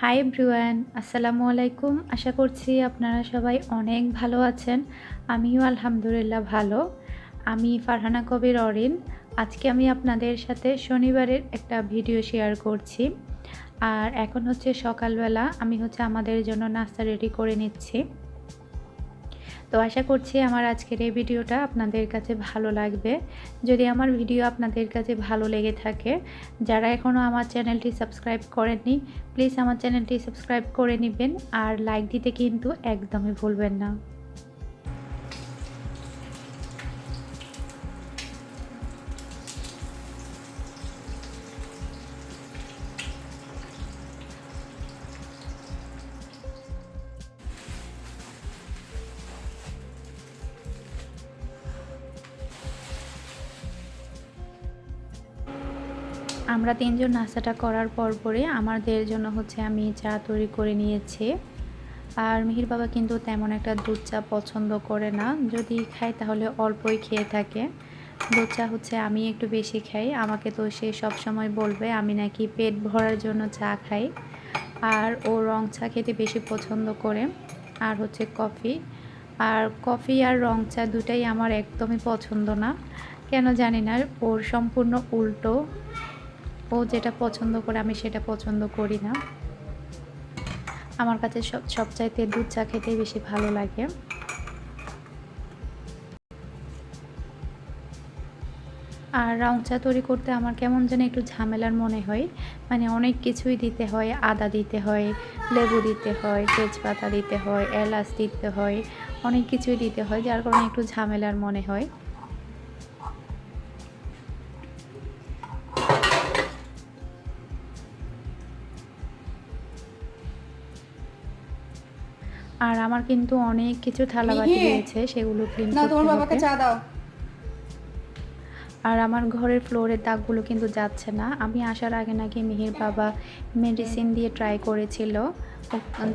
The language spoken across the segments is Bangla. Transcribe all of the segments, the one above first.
হাই ব্রুয়ান আসসালামু আলাইকুম। আশা করছি আপনারা সবাই অনেক ভালো আছেন। আমিও আলহামদুলিল্লাহ ভালো। আমি ফারহানা কবির অরিন। আজকে আমি আপনাদের সাথে শনিবারের একটা ভিডিও শেয়ার করছি। আর এখন হচ্ছে সকালবেলা আমি হচ্ছে আমাদের জন্য নাস্তা রেডি করে নিচ্ছি। তো আশা করছি আমার আজকের এই ভিডিওটা আপনাদের কাছে ভালো লাগবে। যদি আমার ভিডিও আপনাদের কাছে ভালো লেগে থাকে, যারা এখনও আমার চ্যানেলটি সাবস্ক্রাইব করেননি, প্লিজ আমার চ্যানেলটি সাবস্ক্রাইব করে নেবেন, আর লাইক দিতে কিন্তু একদমই ভুলবেন না। আমরা তিনজন নাস্তাটা করার পর পরে আমাদের জন্য হচ্ছে আমি চা তৈরি করে নিয়েছি। আর মিহির বাবা কিন্তু তেমন একটা দুধ চা পছন্দ করে না। যদি খায় তাহলে অল্পই খেয়ে থাকে। দুধ চা হচ্ছে আমি একটু বেশি খাই। আমাকে তো সে সব সময় বলবে আমি নাকি পেট ভরার জন্য চা খাই। আর ও রং চা খেতে বেশি পছন্দ করে। আর হচ্ছে কফি। আর কফি আর রং চা দুটাই আমার একদমই পছন্দ না। কেন জানি না, ওর সম্পূর্ণ উল্টো। ও যেটা পছন্দ করে, আমি সেটা পছন্দ করি না। আমার কাছে সব, সবচাইতে দুধ চা খেতেই বেশি ভালো লাগে। আর রং চা তৈরি করতে আমার কেমন যেন একটু ঝামেলার মনে হয়। মানে অনেক কিছুই দিতে হয়, আদা দিতে হয়, লেবু দিতে হয়, তেজপাতা দিতে হয়, এলাচ দিতে হয়, অনেক কিছুই দিতে হয়, যার কারণে একটু ঝামেলার মনে হয়। আর আমার কিন্তু অনেক কিছু থালা বাটি রয়েছে সেগুলো ক্লিন না তোমার বাবাকে চা দাও। আর আমার ঘরের ফ্লোরের দাগগুলো কিন্তু যাচ্ছে না। আমি আসার আগে নাকি মিহির বাবা মেডিসিন দিয়ে ট্রাই করেছিল।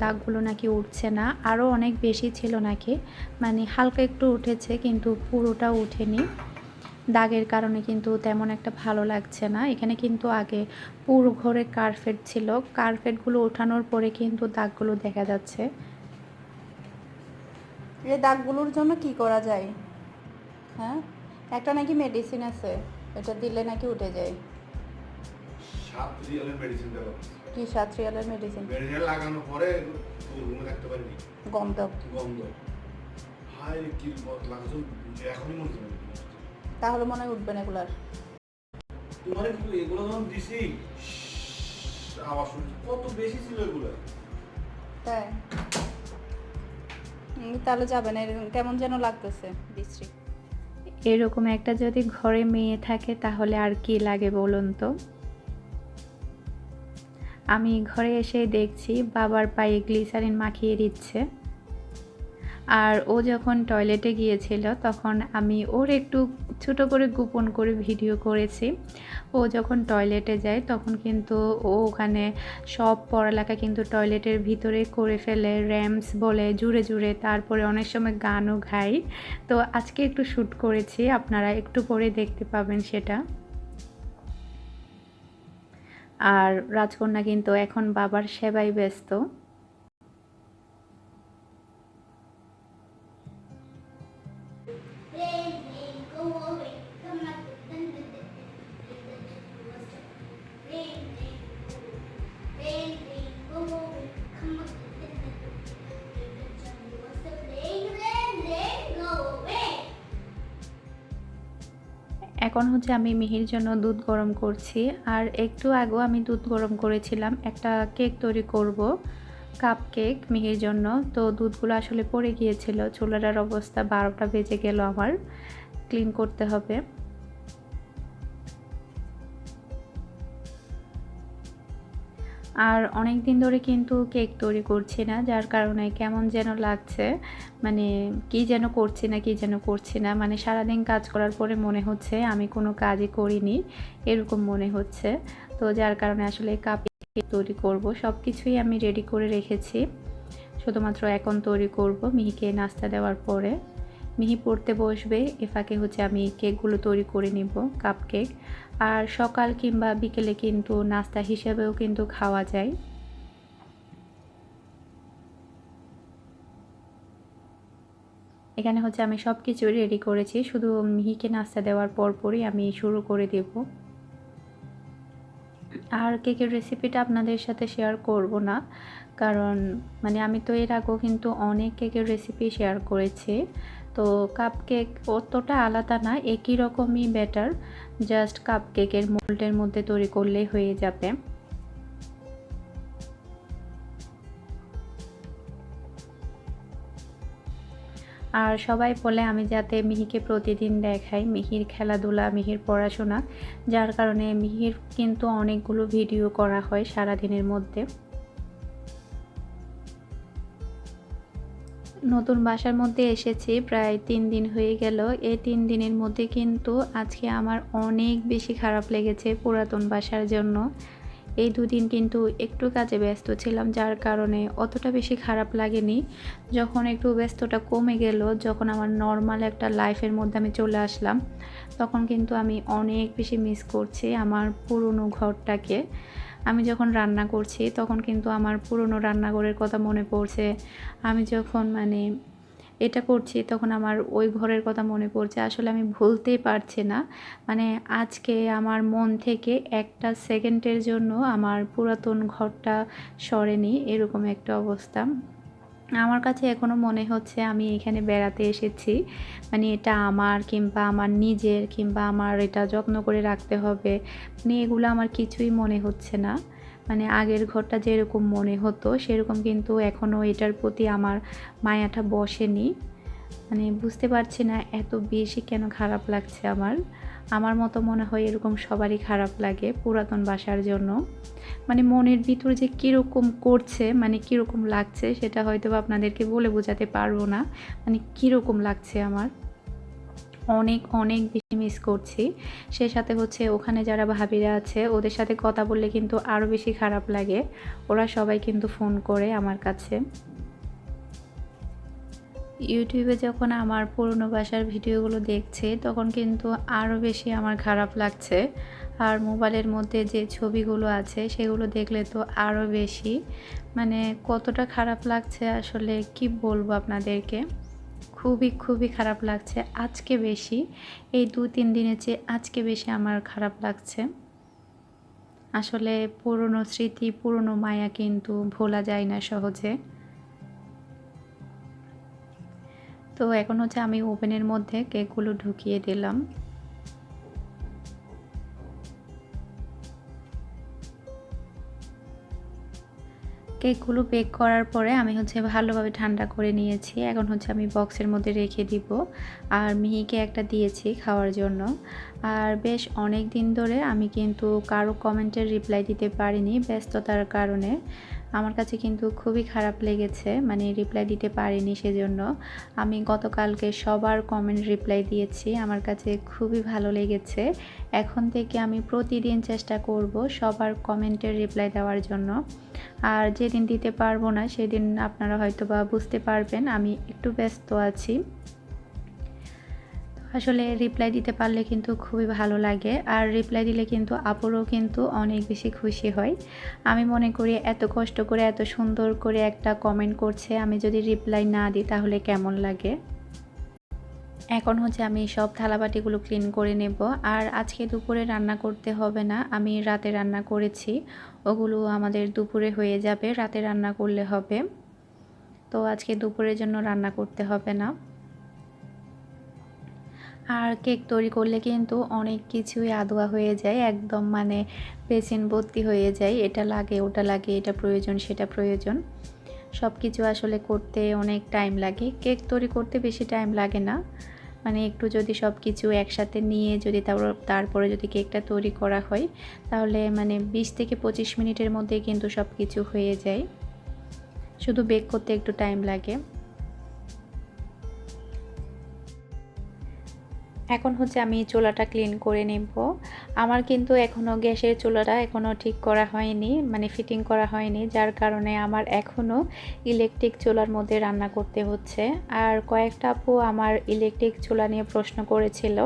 দাগগুলো নাকি উঠছে না। আরও অনেক বেশি ছিল নাকি। মানে হালকা একটু উঠেছে কিন্তু পুরোটা উঠেনি। দাগের কারণে কিন্তু তেমন একটা ভালো লাগছে না। এখানে কিন্তু আগে পুরো ঘরে কার্পেট ছিল। কার্পেটগুলো ওঠানোর পরে কিন্তু দাগগুলো দেখা যাচ্ছে। এই দাগগুলোর জন্য কি করা যায়? হ্যাঁ? একটা নাকি মেডিসিন আছে এটা দিলে নাকি উঠে যায়। সাত রিয়ালের মেডিসিন দেওয়া কি সাত্রিয়ালের মেডিসিন মেডিসিন লাগানোর পরে রুমে থাকতে পারিনি গন্ধ। গন্ধ। হায় কি লাগাছো। এখনই মনে হচ্ছে। তাহলে মনে হয় উঠবে না এগুলার। তোমার কিন্তু এগুলো যখন দিছি আওয়াজ শুনছি কত বেশি ছিল এগুলো তাই তাহলে যাবে না কেমন যেন লাগতেছে বিশ্রী। এরকম একটা যদি ঘরে মেয়ে থাকে, তাহলে আর কি লাগে বলুন তো? আমি ঘরে এসে দেখছি, বাবার পায়ে গ্লিসারিন মাখিয়ে দিচ্ছে। আর ও যখন টয়লেটে গিয়েছিল, তখন আমি ওর একটু ছোট করে গোপন করে ভিডিও করেছি। ও যখন টয়লেটে যায়, তখন কিন্তু ও ওখানে সব পড়ালেখা কিন্তু টয়লেটের ভিতরে করে ফেলে র্যামস বলে, জুড়ে জুড়ে। তারপরে অনেক সময় গানও গাই। তো আজকে একটু শ্যুট করেছি, আপনারা একটু পরে দেখতে পাবেন সেটা। আর রাজকন্যা কিন্তু এখন বাবার সেবায় ব্যস্ত। এখন হচ্ছে আমি মিহির জন্য দুধ গরম করছি। আর একটু আগেও আমি দুধ গরম করেছিলাম। একটা কেক তৈরি করব, কাপ কেক মিহির জন্য। তো দুধগুলো আসলে পড়ে গিয়েছিল। চুলাটার অবস্থা বারোটা বেজে গেল আমার। ক্লিন করতে হবে। আর অনেক দিন ধরে কিন্তু কেক তৈরি করছি না, যার কারণে কেমন যেন লাগছে। মানে কি যেন করছি না, কি যেন করছি না। মানে সারাদিন কাজ করার পরে মনে হচ্ছে আমি কোনো কাজই করিনি, এরকম মনে হচ্ছে। তো যার কারণে আসলে কাপ তৈরি করব। সব কিছুই আমি রেডি করে রেখেছি। শুধুমাত্র এখন তৈরি করব মিহিকে নাস্তা দেওয়ার পরে। মিহি পড়তে বসবে এ ফাঁকে হচ্ছে আমি কেকগুলো তৈরি করে নিব কাপ কেক আর সকাল কিংবা বিকেলে কিন্তু নাস্তা হিসেবেও কিন্তু খাওয়া যায়। এখানে হচ্ছে আমি সব কিছু রেডি করেছি, শুধু মিহিকে নাস্তা দেওয়ার পরপরই আমি শুরু করে দেব। আর কেকের রেসিপিটা আপনাদের সাথে শেয়ার করব না, কারণ মানে আমি তো এর আগেও কিন্তু অনেক কেকের রেসিপি শেয়ার করেছি। তো কাপ কেক অতটা আলাদা না, একই রকমই ব্যাটার জাস্ট কাপ কেকের মোল্ডের মধ্যে তৈরি করলেই হয়ে যাবে। আর সবাই বলে আমি যাতে মিহিকে প্রতিদিন দেখাই, মিহির খেলাধুলা, মিহির পড়াশোনা, যার কারণে মিহির কিন্তু অনেকগুলো ভিডিও করা হয় সারা দিনের মধ্যে। নতুন বাসার মধ্যে এসেছি, প্রায় তিন দিন হয়ে গেল। এই তিন দিনের মধ্যে কিন্তু আজকে আমার অনেক বেশি খারাপ লেগেছে পুরাতন বাসার জন্য। এই দুদিন কিন্তু একটু কাজে ব্যস্ত ছিলাম, যার কারণে অতটা বেশি খারাপ লাগেনি। যখন একটু ব্যস্তটা কমে গেল, যখন আমার নর্মাল একটা লাইফের মধ্যে আমি চলে আসলাম, তখন কিন্তু আমি অনেক বেশি মিস করছি আমার পুরনো ঘরটাকে। আমি যখন রান্না করছি, তখন কিন্তু আমার পুরনো রান্নাঘরের কথা মনে পড়ছে। আমি যখন মানে এটা করছি, তখন আমার ওই ঘরের কথা মনে পড়ছে। আসলে আমি ভুলতেই পারছি না। মানে আজকে আমার মন থেকে একটা সেকেন্ডের জন্য আমার পুরাতন ঘরটা সরেনি, এরকম একটা অবস্থা। আমার কাছে এখনও মনে হচ্ছে আমি এখানে বেড়াতে এসেছি। মানে এটা আমার কিংবা আমার নিজের কিংবা আমার এটা যত্ন করে রাখতে হবে। মানে এগুলো আমার কিছুই মনে হচ্ছে না। মানে আগের ঘরটা যেরকম মনে হতো, সেরকম কিন্তু এখনও এটার প্রতি আমার মায়াটা বসেনি। মানে বুঝতে পারছি না এত বেশি কেন খারাপ লাগছে আমার। আমার মতো মনে হয় এরকম সবারই খারাপ লাগে পুরাতন বাসার জন্য। মানে মনের ভিতর যে কীরকম করছে মানে কীরকম লাগছে সেটা হয়তো আপনাদেরকে বলে বোঝাতে পারব না। মানে কীরকম লাগছে আমার। অনেক অনেক বেশি মিস করছি। সে সাথে হচ্ছে ওখানে যারা ভাবিরা আছে, ওদের সাথে কথা বললে কিন্তু আরও বেশি খারাপ লাগে। ওরা সবাই কিন্তু ফোন করে আমার কাছে। ইউটিউবে যখন আমার পুরনো বাসার ভিডিওগুলো দেখছে, তখন কিন্তু আরও বেশি আমার খারাপ লাগছে। আর মোবাইলের মধ্যে যে ছবিগুলো আছে, সেগুলো দেখলে তো আরও বেশি। মানে কতটা খারাপ লাগছে আসলে কি বলব আপনাদেরকে? খুবই খুবই খারাপ লাগছে, আজকে বেশি। এই দু, তিন দিনের চেয়ে আজকে বেশি আমার খারাপ লাগছে। আসলে পুরনো স্মৃতি, পুরনো মায়া কিন্তু ভোলা যায় না সহজে। তো এখন হচ্ছে আমি ওভেনের মধ্যে কেকগুলো ঢুকিয়ে দিলাম। কেকগুলো বেক করার পরে আমি হচ্ছে ভালোভাবে ঠান্ডা করে নিয়েছি। এখন হচ্ছে আমি বক্সের মধ্যে রেখে দিব। আর মিহিকে একটা দিয়েছি খাওয়ার জন্য। আর বেশ অনেক দিন ধরে আমি কিন্তু কারও কমেন্টের রিপ্লাই দিতে পারিনি ব্যস্ততার কারণে। আমার কাছে কিন্তু খুবই খারাপ লেগেছে মানে রিপ্লাই দিতে পারিনি সেজন্য। আমি গতকালকে সবার কমেন্ট রিপ্লাই দিয়েছি, আমার কাছে খুবই ভালো লেগেছে। এখন থেকে আমি প্রতিদিন চেষ্টা করব সবার কমেন্টের রিপ্লাই দেওয়ার জন্য। আর যেদিন দিতে পারব না, সেদিন আপনারা হয়তো বা বুঝতে পারবেন, আমি একটু ব্যস্ত আছি। আসলে রিপ্লাই দিতে পারলে কিন্তু খুবই ভালো লাগে। আর রিপ্লাই দিলে কিন্তু আপুরও কিন্তু অনেক বেশি খুশি হয়। আমি মনে করি এত কষ্ট করে, এত সুন্দর করে একটা কমেন্ট করছে। আমি যদি রিপ্লাই না দিই তাহলে কেমন লাগে? এখন হচ্ছে আমি সব থালাবাটিগুলো ক্লিন করে নেব। আর আজকে দুপুরে রান্না করতে হবে না, আমি রাতে রান্না করেছি। ওগুলো আমাদের দুপুরে হয়ে যাবে, রাতে রান্না করলে হবে। তো আজকে দুপুরের জন্য রান্না করতে হবে না। আর কেক তৈরি করলে কিন্তু অনেক কিছুই আদোয়া হয়ে যায়, একদম মানে পেশেন্ট ভর্তি হয়ে যায়, এটা লাগে, ওটা লাগে, এটা প্রয়োজন, সেটা প্রয়োজন। সব কিছু আসলে করতে অনেক টাইম লাগে। কেক তৈরি করতে বেশি টাইম লাগে না। মানে একটু যদি সব কিছু একসাথে নিয়ে যদি তারপর যদি কেকটা তৈরি করা হয়, তাহলে মানে বিশ থেকে পঁচিশ মিনিটের মধ্যে কিন্তু সব কিছু হয়ে যায়। শুধু বেক করতে একটু টাইম লাগে। এখন হচ্ছে আমি চুলাটা ক্লিন করে নেব। আমার কিন্তু এখনও গ্যাসের চুলাটা এখনও ঠিক করা হয়নি মানে ফিটিং করা হয়নি, যার কারণে আমার এখনও ইলেকট্রিক চুলার মধ্যে রান্না করতে হচ্ছে। আর কয়েকটা আপু আমার ইলেকট্রিক চুলা নিয়ে প্রশ্ন করেছিল,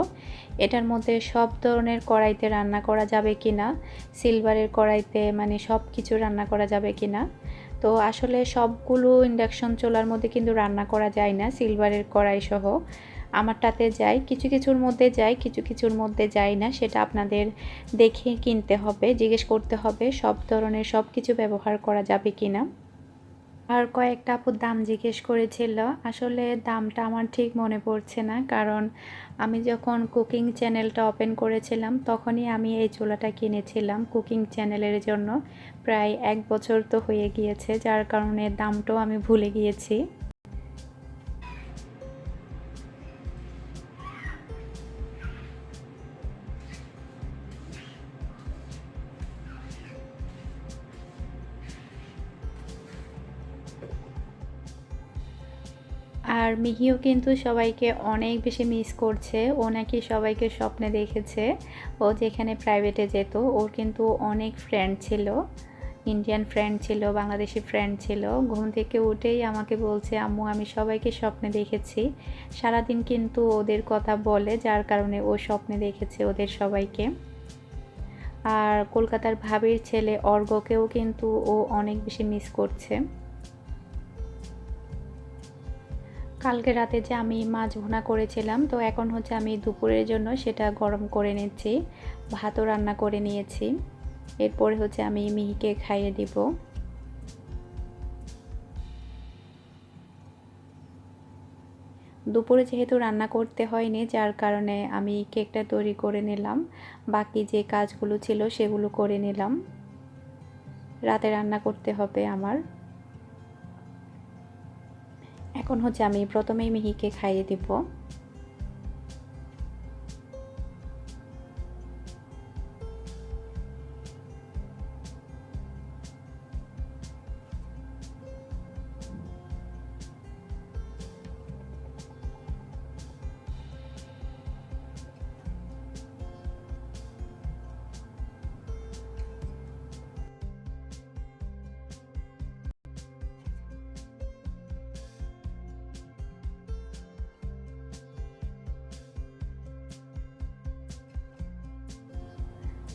এটার মধ্যে সব ধরনের কড়াইতে রান্না করা যাবে কি না সিলভারের কড়াইতে মানে সব কিছু রান্না করা যাবে কি না তো আসলে সবগুলো ইন্ডাকশন চুলার মধ্যে কিন্তু রান্না করা যায় না সিলভারের কড়াই সহ। আমারটাতে যাই, কিছু কিছুর মধ্যে যাই, কিছু কিছুর মধ্যে যায় না, সেটা আপনাদের দেখে কিনতে হবে, জিজ্ঞেস করতে হবে সব ধরনের সব কিছু ব্যবহার করা যাবে কি না আর কয়েকটা আপুর দাম জিজ্ঞেস করেছিল, আসলে দামটা আমার ঠিক মনে পড়ছে না, কারণ আমি যখন কুকিং চ্যানেলটা ওপেন করেছিলাম, তখনই আমি এই চুলাটা কিনেছিলাম কুকিং চ্যানেলের জন্য। প্রায় এক বছর তো হয়ে গিয়েছে, যার কারণে দামটাও আমি ভুলে গিয়েছি। আর মিহিও কিন্তু সবাইকে অনেক বেশি মিস করছে। ও নাকি সবাইকে স্বপ্নে দেখেছে। ও যেখানে প্রাইভেটে যেত, ওর কিন্তু অনেক ফ্রেন্ড ছিল। ইন্ডিয়ান ফ্রেন্ড ছিল, বাংলাদেশি ফ্রেন্ড ছিল। ঘুম থেকে উঠেই আমাকে বলছে, আম্মু, আমি সবাইকে স্বপ্নে দেখেছি। সারাদিন কিন্তু ওদের কথা বলে, যার কারণে ও স্বপ্নে দেখেছে ওদের সবাইকে। আর কলকাতার ভাবির ছেলে অর্ঘকেও কিন্তু ও অনেক বেশি মিস করছে। কালকে রাতে যে আমি মাছ ভুনা করেছিলাম, তো এখন হচ্ছে আমি দুপুরের জন্য সেটা গরম করে নিচ্ছি, ভাতও রান্না করে নিয়েছি। এরপরে হচ্ছে আমি মিহিকে খাইয়ে দিব। দুপুরে যেহেতু রান্না করতে হয়নি, যার কারণে আমি কেকটা তৈরি করে নিলাম, বাকি যে কাজগুলো ছিল সেগুলো করে নিলাম। রাতে রান্না করতে হবে আমার। এখন হচ্ছে আমি প্রথমেই মিহিকে খাইয়ে দিব।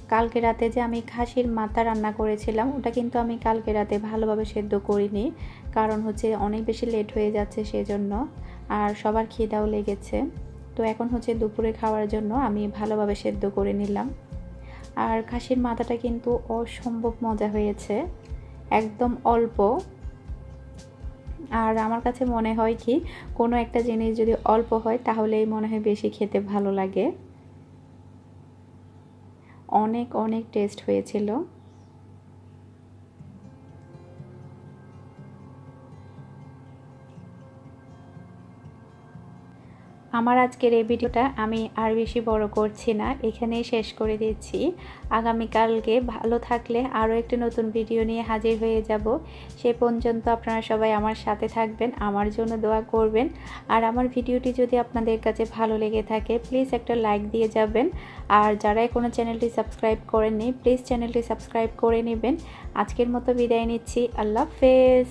কালকে রাতে যে আমি খাসির মাথা রান্না করেছিলাম, ওটা কিন্তু আমি কালকে রাতে ভালোভাবে সেদ্ধ করিনি। কারণ হচ্ছে অনেক বেশি লেট হয়ে যাচ্ছে সেজন্য, আর সবার খিদাও লেগেছে। তো এখন হচ্ছে দুপুরে খাওয়ার জন্য আমি ভালোভাবে সেদ্ধ করে নিলাম। আর খাসির মাথাটা কিন্তু অসম্ভব মজা হয়েছে, একদম অল্প। আর আমার কাছে মনে হয় কি, কোনো একটা জিনিস যদি অল্প হয়, তাহলেই মনে হয় বেশি খেতে ভালো লাগে। অনেক অনেক টেস্ট হয়েছিল। আমার আজকের এই ভিডিওটা আমি আর বেশি বড় করছি না, এখানেই শেষ করে দিচ্ছি। আগামীকালকে ভালো থাকলে আরও একটি নতুন ভিডিও নিয়ে হাজির হয়ে যাব। সে পর্যন্ত আপনারা সবাই আমার সাথে থাকবেন, আমার জন্য দোয়া করবেন। আর আমার ভিডিওটি যদি আপনাদের কাছে ভালো লেগে থাকে, প্লিজ একটা লাইক দিয়ে যাবেন। আর যারা কোনো চ্যানেলটি সাবস্ক্রাইব করেননি, প্লিজ চ্যানেলটি সাবস্ক্রাইব করে নেবেন। আজকের মতো বিদায় নিচ্ছি, আল্লাহ হাফেজ।